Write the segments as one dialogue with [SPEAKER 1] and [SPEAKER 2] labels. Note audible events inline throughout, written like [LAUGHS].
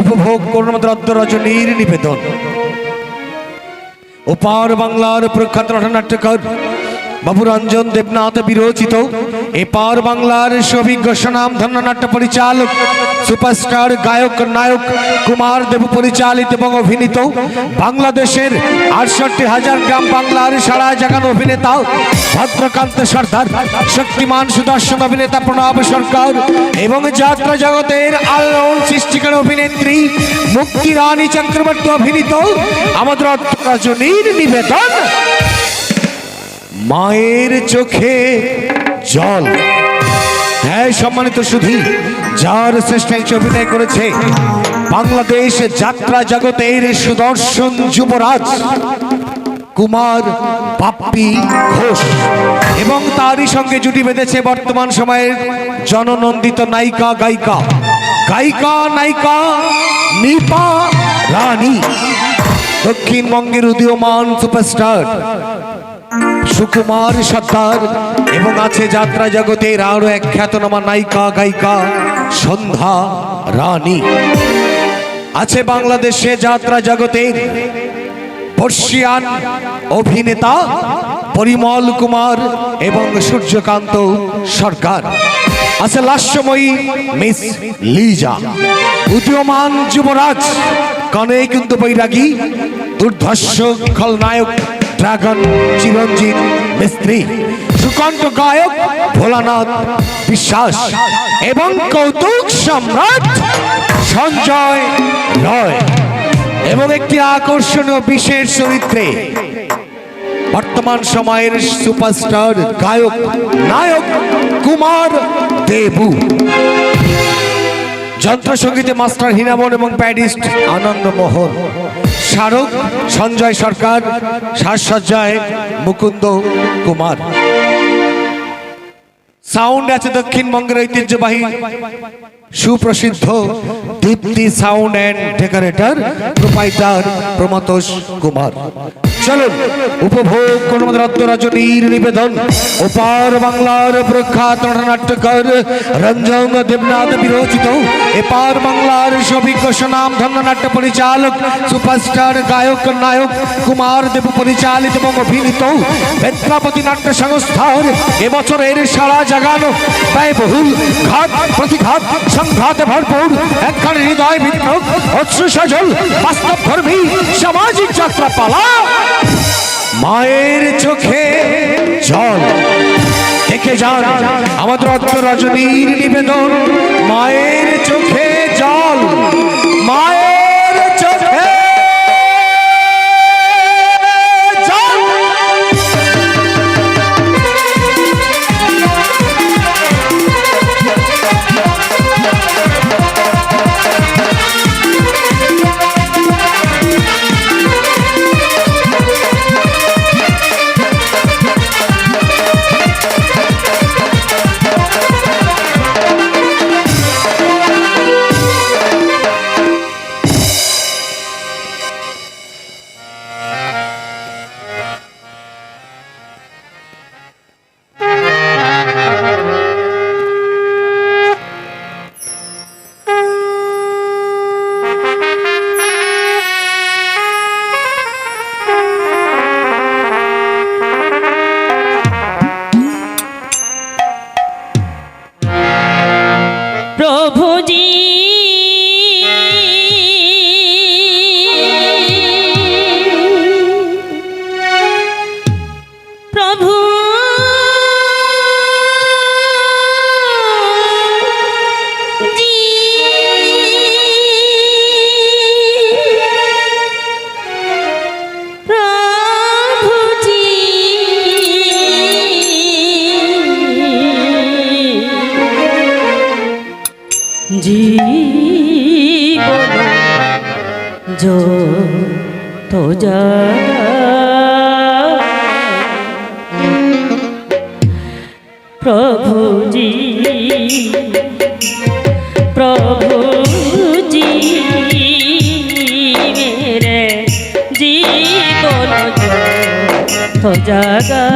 [SPEAKER 1] উপভোগ করুন আমাদের অদ্য রজনীর নিবেদন। ওপার বাংলার প্রখ্যাত নাট্যকার বাবু রঞ্জন দেবনাথ বিরচিত। এপার বাংলার সবিজ্ঞ সুনাম ধন্য নাট্য পরিচালক, সুপারস্টার, গায়ক, নায়ক, কুমার দেব পরিচালিত এবং অভিনীত বাংলাদেশের আটষট্টি হাজার গ্রাম বাংলার সারা জাগান অভিনেতা ভদ্রকান্ত সর্দার, শক্তিমান সুদর্শন অভিনেতা প্রণব সরকার এবং যাত্রা জগতের আলোড়ন সৃষ্টিকার অভিনেত্রী মুক্তি রানী চক্রবর্তী অভিনীত আমাদের রজনীর নিবেদন। মায়ের চোখে জল। হ্যাঁ সম্মানিত সুধী, যার শ্রেষ্ঠ অংশে অভিনয় করেছে বাংলাদেশ যাত্রা জগতের সুদর্শন যুবরাজ কুমার পাপ্পি ঘোষ। এবং তারই সঙ্গে জুটি বেঁধেছে বর্তমান সময়ের জননন্দিত নায়িকা, গায়িকা। গায়িকা, নায়িকা, নিপা রানী। দক্ষিণবঙ্গের উদীয়মান সুপারস্টার সুকুমার সর্দার, এবং আছে যাত্রা জগতের আরও এক খ্যাতনামা নায়িকা, গায়িকা, সন্ধ্যা রানী। আছে বাংলাদেশে যাত্রা জগতের বর্ষিয়ান অভিনেতা পরিমল কুমার এবং সূর্যকান্ত সরকার। আছে লাস্যময়ী মিস লিজা। উদীয়মান যুবরাজ কনে কিন্তু বৈরাগী দুর্ধর্ষ খলনায়ক ড্রাগন চিরঞ্জিত মিস্ত্রি। সুকণ্ঠ গায়ক, ভোলানাথ বিশ্বাস এবং কৌতুক সম্রাট সঞ্জয় রয় এবং একটি আকর্ষণীয় বিশেষ চরিত্রে বর্তমান সময়ের সুপারস্টার, গায়ক, নায়ক কুমার দেবু। যন্ত্রসঙ্গীতে মাস্টার হিনামন এবং প্যারিস্ট আনন্দ মোহন। স্মারক সঞ্জয় সরকার সাজসজ্জায় মুকুন্দ কুমার। সাউন্ড আছে দক্ষিণবঙ্গের ঐতিহ্যবাহী। সুপ্রসিদ্ধ Dipti sound and decorator proprietor Pramatosh Kumar. চলুন, উপভোগ করুন আমাদের অদ্য রজনীর নিবেদন। ওপার বাংলার প্রখ্যাত নাট্যকার রঞ্জন দেবনাথ বিরচিত। এপার বাংলার সবিজ্ঞ সুনাম ধন্য নাট্য পরিচালক, সুপারস্টার, গায়ক, নায়ক কুমার দেব পরিচালিত এবং অভিনীত বেত্রাপতি নাট্য সংস্থার এবছরের সারা জাগানো ব্যয়বহুল ঘাত, প্রতিঘাত, সংঘাতে ভরপুর। একখানে হৃদয় বিপ্লব অশ্রু সজল বাস্তব ধর্মী, সামাজিক যাত্রা পালা। মায়ের চোখে জল। দেখে যান আমাদের অদ্য রজনীর নিবেদন, মায়ের চোখে
[SPEAKER 2] প্রভুজি প্রভুজি মেরে জীবন যত জাগা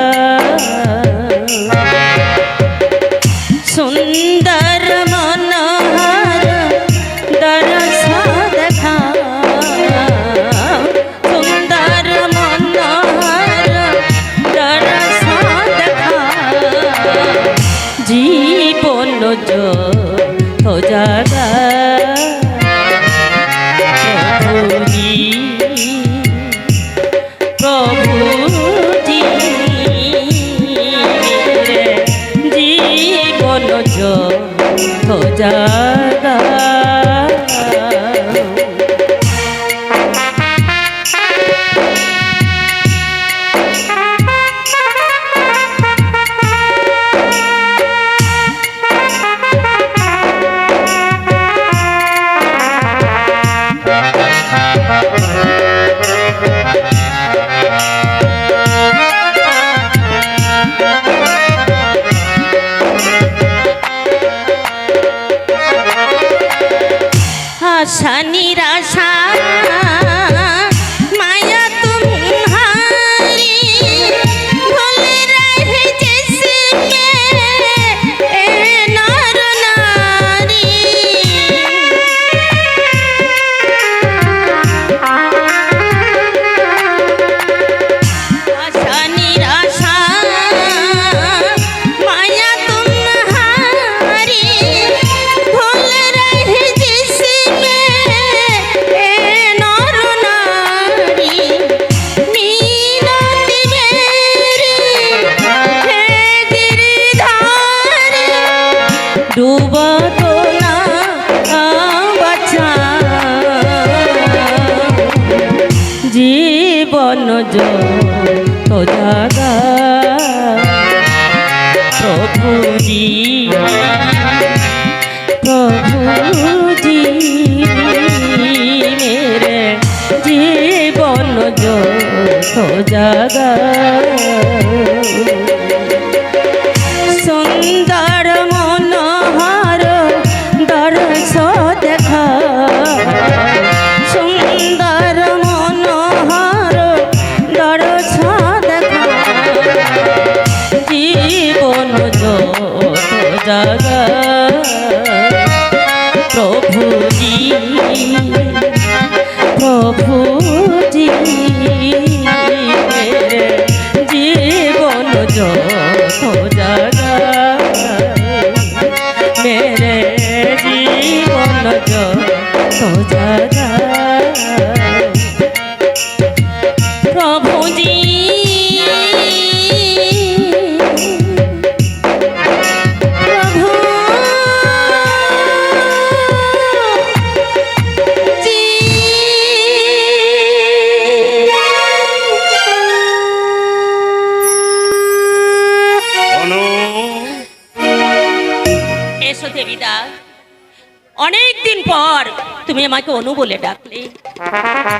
[SPEAKER 2] জীবন তো জাগা তুমি বলে ডাকলে।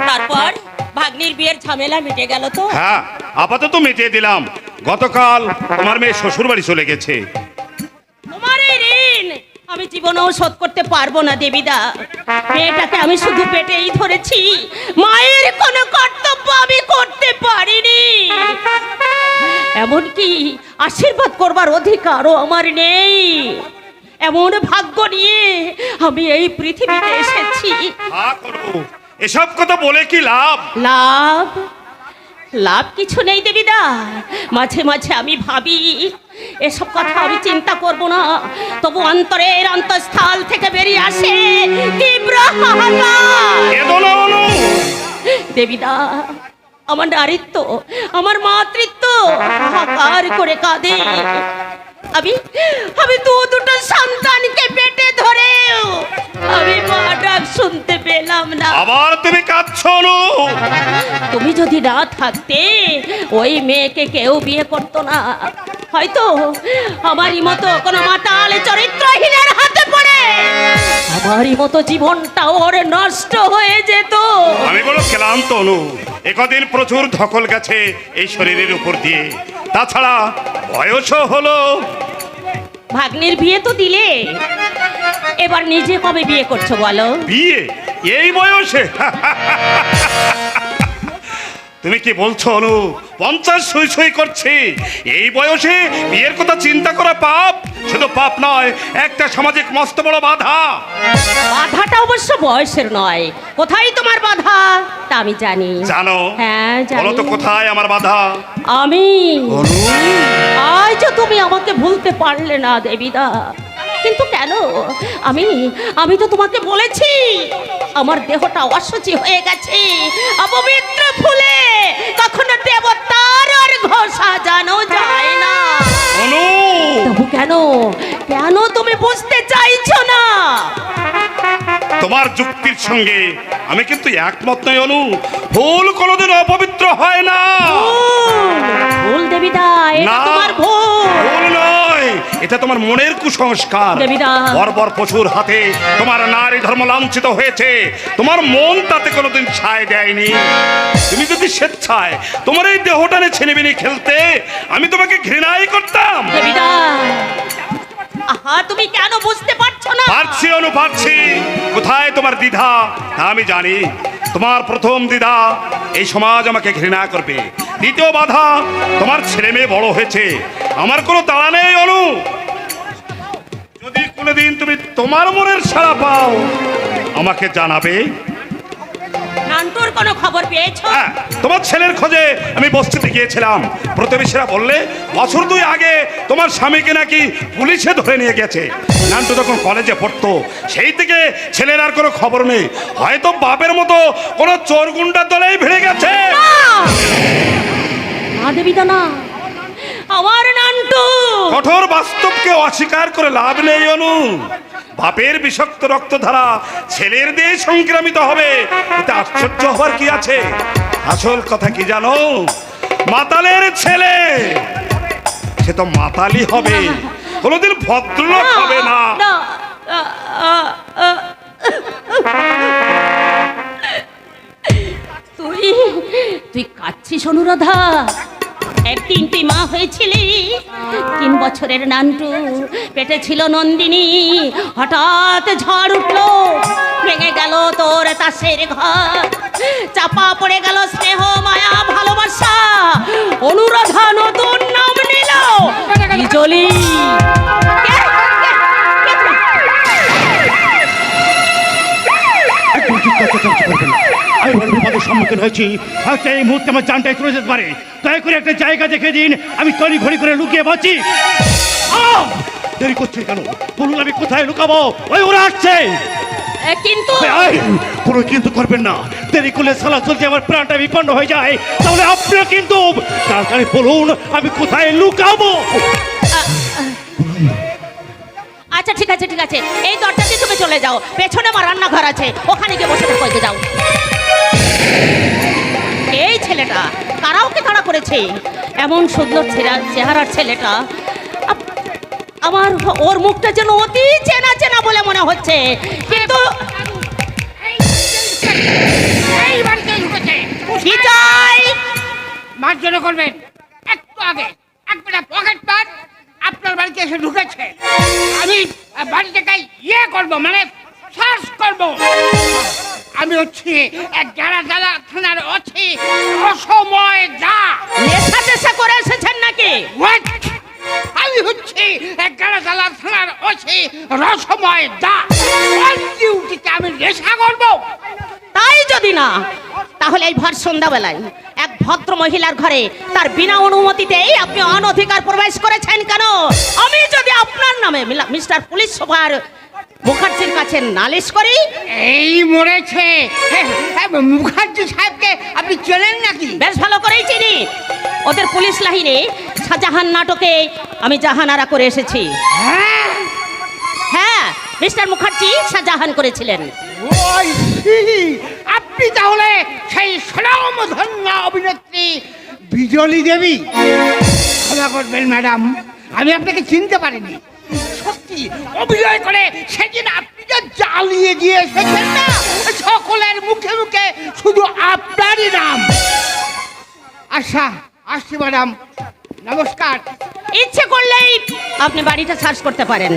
[SPEAKER 2] তারপর ভাগ্নির বিয়ের ঝামেলা মিটে গেল তো?
[SPEAKER 3] হ্যাঁ আপাতত মিটিয়ে দিলাম। গতকাল তোমার মেয়ে শ্বশুর বাড়ি চলে গেছে।
[SPEAKER 2] তোমার এই ঋণ আমি জীবনেও শোধ করতে পারব না দেবিদা। মেয়েটাকে আমি শুধু পেটেই ধরেছি। মায়ের কোনো কর্তব্য আমি করতে পারিনি। এমনকি আশীর্বাদ করবার অধিকারও আমার নেই। এমন ভাগ্য নিয়ে আমি এই পৃথিবীতে এসেছি।
[SPEAKER 3] এসব কথা বলে কি লাভ?
[SPEAKER 2] লাভ? লাভ কিছু নেই দেবিদা। মাঝে মাঝে আমি ভাবি এসব কথা আমি চিন্তা করব না। তবু অন্তরের অন্তঃস্থল থেকে বেরিয়ে আসে তীব্র দেবিদা আমার নারীত্ব আমার মাতৃত্ব হাহাকার করে কাঁদে। আমি আমি দু দুটো সন্তানকে পেটে ধরে আমি মা ডাক শুনতে পেলাম না।
[SPEAKER 3] আবার তুমি কাঁদছো
[SPEAKER 2] তুমি যদি না থাকতে ওই মেয়েকে কেউ বিয়ে করতো না। হয়তো আমারই মতো কোনো মাতাল চরিত্রহীনের হাতে পড়ে। আমারই মতো জীবনটা ওর নষ্ট হয়ে যেত।
[SPEAKER 3] আমি বলো ক্লান্ত অনু একদিন প্রচুর ধকল গেছে এই শরীরের উপর দিয়ে। তাছাড়া বয়সও হলো।
[SPEAKER 2] ভাগ্নের বিয়ে তো দিলে। এবার নিজে কবে বিয়ে করছ বলো?
[SPEAKER 3] বিয়ে? এই বয়সে? [LAUGHS] তুমি কি বলছো অনু? পঞ্চাশ সই সই করছে। এই বয়সে বিয়ের কথা চিন্তা করা পাপ? শুধু পাপ নয় একটা সামাজিক মস্ত বড় বাধা।
[SPEAKER 2] বাধাটা অবশ্য বয়সের নয়। কোথায় তোমার বাধা? তা আমি জানি।
[SPEAKER 3] জানো?
[SPEAKER 2] হ্যাঁ
[SPEAKER 3] বলো তো কোথায় আমার বাধা?
[SPEAKER 2] আমি? আজ তুমি আমাকে ভুলতে পারলে না দেবিদা। কিন্তু কেন? আমি আমি তো তোমাকে বলেছি। আমার দেহটা অসুচি হয়ে গেছে। অপবিত্র ফুলে কখনো দেবতার আর ঘষা জানো যায় না। তবু কেন? কেন তুমি বুঝতে চাইছো না?
[SPEAKER 3] তোমার যুক্তির সঙ্গে আমি কিন্তু একমত নই অনু। ভুল কোনোদিন অপবিত্র হয় না।
[SPEAKER 2] ভুল, দেবিদা এটা তোমার ভুল।
[SPEAKER 3] ভুল নয় এটা তোমার মনের কুসংস্কার। বর্বর পশুর হাতে তোমার নারী ধর্ম লাঞ্ছিত হয়েছে। তোমার মন তাতে কোনোদিন ছায় দেয়নি। তুমি যদি স্বেচ্ছায় তোমার এই দেহটানে ছেলেবেনি খেলতে আমি তোমাকে ঘৃণাই করতাম।
[SPEAKER 2] আহা তুমি কেন বুঝতে পারছ না?
[SPEAKER 3] পারছি অনু পারছি। কোথায় তোমার দ্বিধা? আমি জানি। তোমার প্রথম দ্বিধা এই সমাজ আমাকে ঘৃণা করবে। দ্বিতীয় বাধা, তোমার ছেলে মেয়ে বড় হয়েছে। আমার কোনো তাড়া নেই, অনু। যদি কোনোদিন তুমি তোমার মনের সারা পাও, আমাকে জানাবে।
[SPEAKER 2] নান্টুর কোনো খবর পেয়েছ?
[SPEAKER 3] হ্যাঁ তোমার ছেলের খোঁজে আমি বস্তিতে গিয়েছিলাম। প্রতিবেশীরা বললে বছর দুই আগে তোমার স্বামীকে নাকি পুলিশে ধরে নিয়ে গেছে। নান্টু তখন কলেজে পড়তো সেই থেকে ছেলের আর কোনো খবর নেই। হয়তো বাপের মতো কোনো চোর গুন্ডার দলেই ভিড়ে গেছে।
[SPEAKER 2] না দেবিতা না আমার নান্টু!
[SPEAKER 3] কঠোর বাস্তবকে অস্বীকার করে লাভ নেই অনু। বাপের বিষাক্ত রক্তধারা ছেলের দিয়ে সংক্রামিত হবে। এতে আশ্চর্য হওয়ার কি আছে? আসল কথা কি জানো? মাতালের ছেলে। সে তো মাতালি হবে। কোনোদিন ভদ্রলোক হবে না।
[SPEAKER 2] তুই তুই কাচ্ছিস অনুরাধা? একদিন তুই মা হয়েছিলি। তিন বছরের নান্টু, পেটে ছিল নন্দিনী। হঠাৎ ঝড় উঠল, ভেঙে গেল তোর তাসের ঘর। চাপা পড়ে গেল স্নেহ, মায়া, ভালোবাসা। অনুরাধা নতুন নাম নিল বিজলি।
[SPEAKER 4] আমি বিপদের সম্মুখীন হয়েছি। হয়তো এই মুহূর্তে আমার জানটাই চলে যেতে পারে। দয়া করে একটা জায়গা দেখে দিন। আমি তড়ি ঘড়ি করে লুকিয়ে বাঁচি! দেরি করছে কেন? বলুন আমি কোথায় লুকাবো? ওই ওরা আসছে।
[SPEAKER 2] কিন্তু
[SPEAKER 4] কোনো কিন্তু করবেন না। দেরি করলে সালা চলতে আমার প্রাণটা বিপন্ন হয়ে যায়। তাহলে আপনারা কিন্তু তাড়াতাড়ি বলুন আমি কোথায় লুকাবো?
[SPEAKER 2] আচ্ছা ঠিক আছে ঠিক আছে। এই দরজা দিয়ে তুমি চলে যাও। পেছনে আমার রান্নাঘর আছে। ওখানে গিয়ে বসে থাকো যাও। এই ছেলেটা কারাওকে তাড়া করেছে? এমন সুন্দর চেহারা চেহারার ছেলেটা আমার ওর মুখটা যেন অতি চেনা চেনা বলে মনে হচ্ছে। কিন্তু
[SPEAKER 5] বাড়িতে
[SPEAKER 2] কি চাই?
[SPEAKER 5] মার্জনা করবেন। একটু আগে এক একটা পকেট পার আপনার বাড়িতে এসে ঢুকেছে। আমি আহ, বাড়ি থেকে ইয়ে করব মানে সার্চ করব। আমি হচ্ছি এক যারা যারা থানার অছি অসময় যা।
[SPEAKER 2] নেশা টেশা করে এসেছেন নাকি?
[SPEAKER 5] আমি হচ্ছি এক যারা যারা থানার অছি রসময় অন ডিউটিতে আমি নেশা করব?
[SPEAKER 2] তাই যদি না তাহলে এই ভর সন্ধ্যাবেলায় এক ভদ্র মহিলার ঘরে তার বিনা অনুমতিতেই আপনি অনধিকার প্রবেশ করেছেন কেন? আমি যদি আপনার নামে মিস্টার পুলিশ সুপার মুখার্জির কাছে নালিশ করি।
[SPEAKER 5] এই মরেছে। মুখার্জি সাহেবকে আপনি চেনেন নাকি?
[SPEAKER 2] বেশ ভালো করেই চিনি। ওদের পুলিশ লাইনে শাহজাহান নাটকে আমি জাহানারা করে এসেছি।
[SPEAKER 5] হ্যাঁ?
[SPEAKER 2] হ্যাঁ মিস্টার মুখার্জি শাহজাহান করেছিলেন।
[SPEAKER 5] আপনি তাহলে সেই স্বনামধন্য অভিনেত্রী বিজলি দেবী। ক্ষমা করবেন ম্যাডাম। আমি আপনাকে চিনতে পারিনি। সত্যি অভিনয় করে সেদিন আপনি যে জ্বালিয়ে দিয়ে এসেছেন না সকলের মুখে মুখে শুধু আপনারই নাম। আচ্ছা আসছি ম্যাডাম। নমস্কার।
[SPEAKER 2] ইচ্ছে করলেই আপনি বাড়িটা সার্চ করতে পারেন।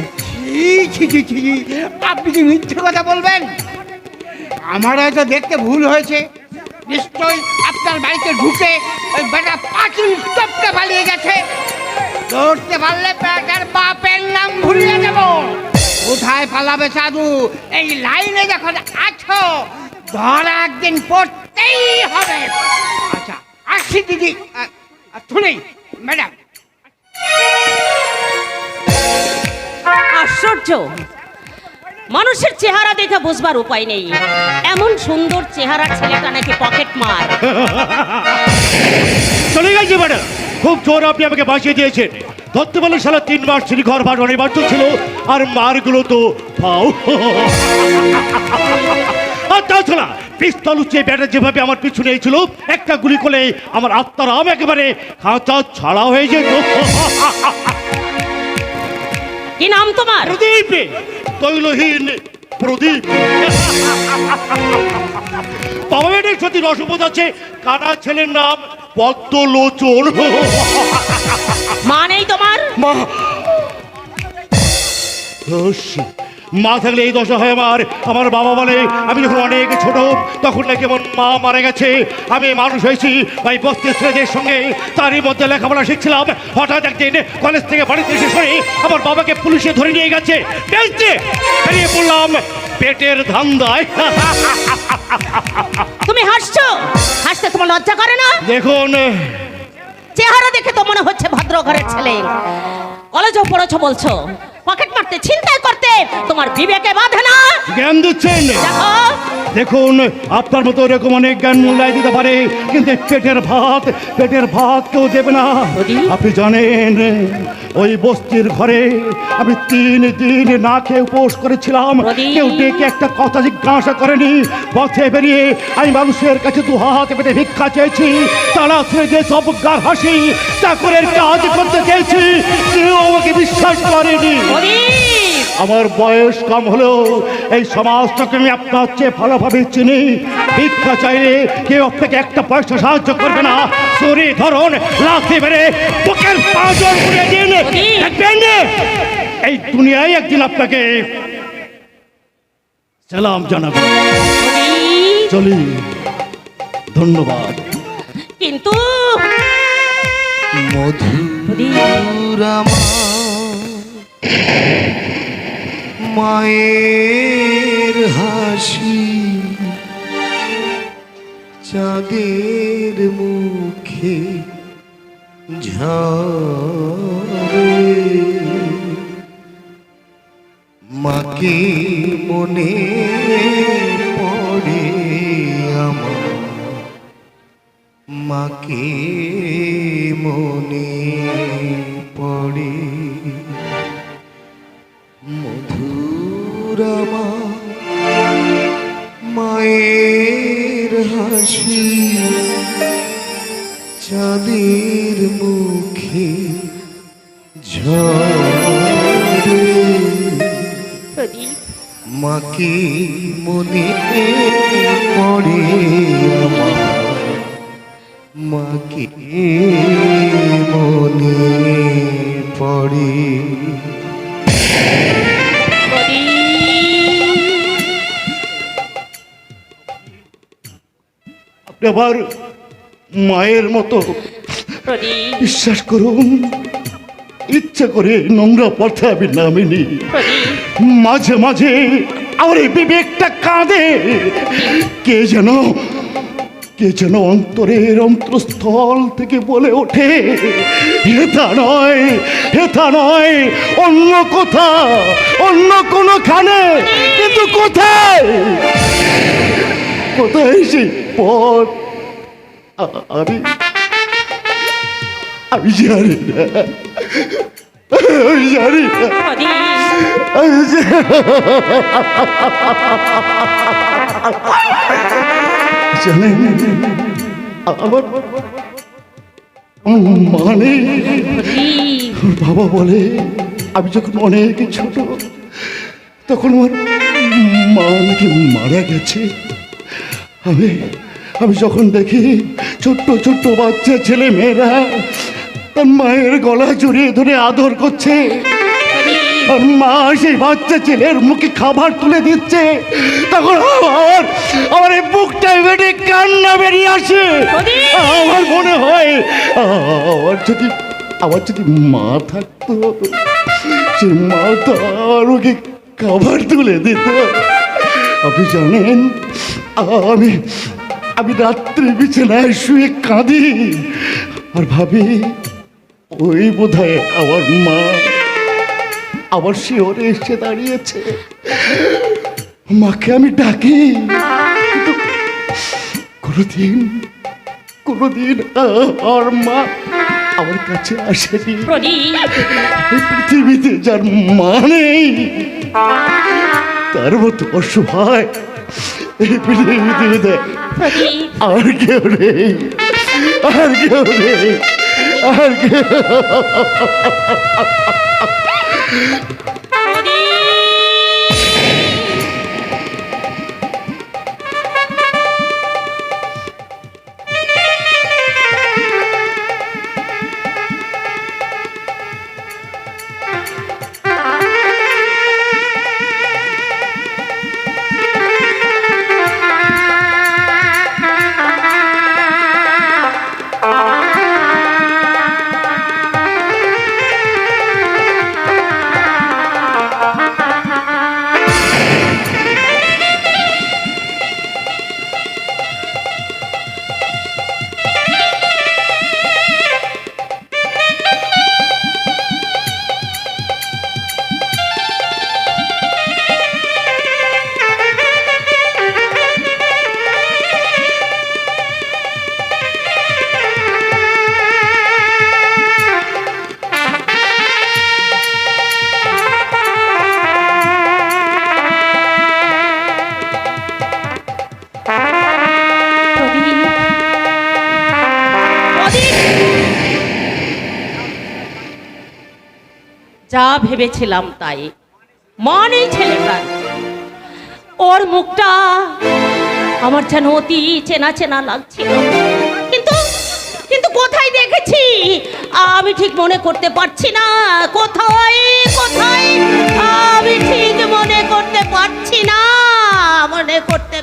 [SPEAKER 5] ছি, ছি, ছি, ছি, ছি। আপনি কি মিথ্যে কথা বলবেন? আমার হয়তো দেখতে ভুল হয়েছে। নিশ্চয়ই আপনার বাড়িতে ঢুকে ওই বেটা পাঁচিল টপকে পালিয়ে গেছে। ধরতে পারলে বেটার বাপের নাম ভুলিয়ে দেব। কোথায় পালাবে সাধু? এই লাইনে যখন আছো। ধরা একদিন পড়তেই হবে। আচ্ছা আসছি দিদি। শুনি ম্যাডাম।
[SPEAKER 2] আশ্চর্য। মানুষের চেহারা দেখে বুঝবার উপায় নেই। এমন সুন্দর চেহারা ছেলেটা নাকি পকেট মার।
[SPEAKER 4] চলে গেছে ম্যাডাম। খুব জোর আপনি আমাকে বাঁচিয়ে দিয়েছেন। ধরতে পারলে সারা তিন মাস ছিল ঘর ভাড়া অনিবার্য ছিল আর মারগুলো তো পাও। আর তাছাড়া পিস্তল উচ্চে ব্যাটা যেভাবে আমার পিছু নিয়েছিল একটা গুলি করলে আমার আত্মার আম একেবারে খাঁচা ছাড়া হয়ে যেত।
[SPEAKER 2] কি নাম তোমার?
[SPEAKER 4] প্রদীপ তৈলহীন প্রদীপ। বেটের সত্যি রসবোধ আছে কানা ছেলের নাম? পদ্মলোচন।
[SPEAKER 2] মা নেই তোমার?
[SPEAKER 1] মা
[SPEAKER 4] মা থাকলে এই দশা হয় আমার। আমার বাবা বলে আমি যখন অনেক ছোট তখন নাকি আমার মা মারা গেছে। আমি মানুষ হয়েছি ওই বস্তির ছেলেদের সঙ্গে তারই মধ্যে লেখাপড়া শিখছিলাম। হঠাৎ একদিন কলেজ থেকে বাড়িতে এসে শুনি আমার বাবাকে পুলিশে ধরে নিয়ে গেছে। বেঞ্চে বেরিয়ে পড়লাম পেটের ধান্দায়।
[SPEAKER 2] তুমি হাসছো? হাসতে তোমার লজ্জা করে না?
[SPEAKER 4] দেখুন।
[SPEAKER 2] চেহারা দেখে তো মনে হচ্ছে ভদ্র ঘরের ছেলে। কলেজেও পড়েছো বলছো? পকেট মারতে চিন্তাই করতে তোমার বিবেকে বাঁধে না?
[SPEAKER 4] জ্ঞান দিচ্ছেন
[SPEAKER 2] দেখো।
[SPEAKER 4] দেখুন আপনার মতো এরকম অনেক জ্ঞান মূল্যায় দিতে পারে কিন্তু পেটের ভাত পেটের ভাত কেউ দেবে না। আপনি জানেন ওই বস্তির ঘরে আমি তিন দিন না খেয়ে উপোস করেছিলাম। কেউ ডেকে একটা কথা জিজ্ঞাসা করেনি। পথে বেরিয়ে আমি মানুষের কাছে দু হাত পেটে ভিক্ষা চেয়েছি। তারা যে সব গার হাসি চাকরের কাজ করতে চেয়েছি কেউ আমাকে বিশ্বাস করেনি। আমার বয়স কম হলেও এই সমাজটাকে আমি আপনার চেয়ে ভালোভাবে চিনি। ভিক্ষা চাইলে কেউ আপনাকে একটা পয়সা সাহায্য করবে না। চুরি ধরুন লাথি মেরে বুকের করে দিন। দেখবেন? এই দুনিয়ায় একদিন আপনাকে সালাম জানাবে। চলি। ধন্যবাদ।
[SPEAKER 2] কিন্তু
[SPEAKER 6] মধুরামা মায়ের হাসি চাঁদের মুখে ঝরে। মাকে মনে পড়ে আমার মাকে মনে পড়ে। মধুরমা মায়ের হাসি চাঁদের মুখে ঝরে। মাকে মনে পড়ে আমার। মাকে মনে পড়ে।
[SPEAKER 4] আবার মায়ের মতো বিশ্বাস করুন, ইচ্ছা করে নোংরা পথে আমি নামিনি। মাঝে মাঝে আমার এই বিবেকটা কাঁদে। কে যেন কে যেন অন্তরের অন্তরস্থল থেকে বলে ওঠে, হেথা নয় হেথা নয়, অন্য কোথা অন্য কোনো খানে কিন্তু কোথায়? কোথায় সেই পথ? আমি আমি জানি আমি জানি আমি জানি জানেন আমার মানে বাবা বলে, আমি যখন অনেক ছোট, তখন আমার মা নাকি মারা গেছে। আমি আমি যখন দেখি ছোট্ট ছোট্ট বাচ্চা ছেলে মেয়েরা তার মায়ের গলা জড়িয়ে ধরে আদর করছে। আর মা সেই বাচ্চা ছেলের মুখে খাবার তুলে দিচ্ছে তখন আমার আমার এই বুকটা বেড়ে কান্না বেরিয়ে আসে। আমার মনে হয় আমার যদি আমার যদি মা থাকতো সে মা তো আর ওকে খাবার তুলে দিত। আপনি জানেন আমি আমি রাত্রে বিছানায় শুয়ে কাঁদি। আর ভাবি ওই বোধ আমার মা আবার শিওরে এসে দাঁড়িয়েছে। মাকে আমি ডাকি। কোনোদিন কোনোদিন আর মা আমার কাছে আসেনি। এই পৃথিবীতে যার মা নেই তার মতো অসহায় এই পৃথিবীতে আর কেউ নেই আর কেউ নেই আর কেউ Ha ha ha!
[SPEAKER 2] যা ভেবেছিলাম তাই। মনে ছেলে ওর মুখটা আমার যেন অতি চেনা চেনা লাগছিল। কিন্তু কিন্তু কোথায় দেখেছি? আমি ঠিক মনে করতে পারছি না। কোথায় কোথায়? আমি ঠিক মনে করতে পারছি না। মনে করতে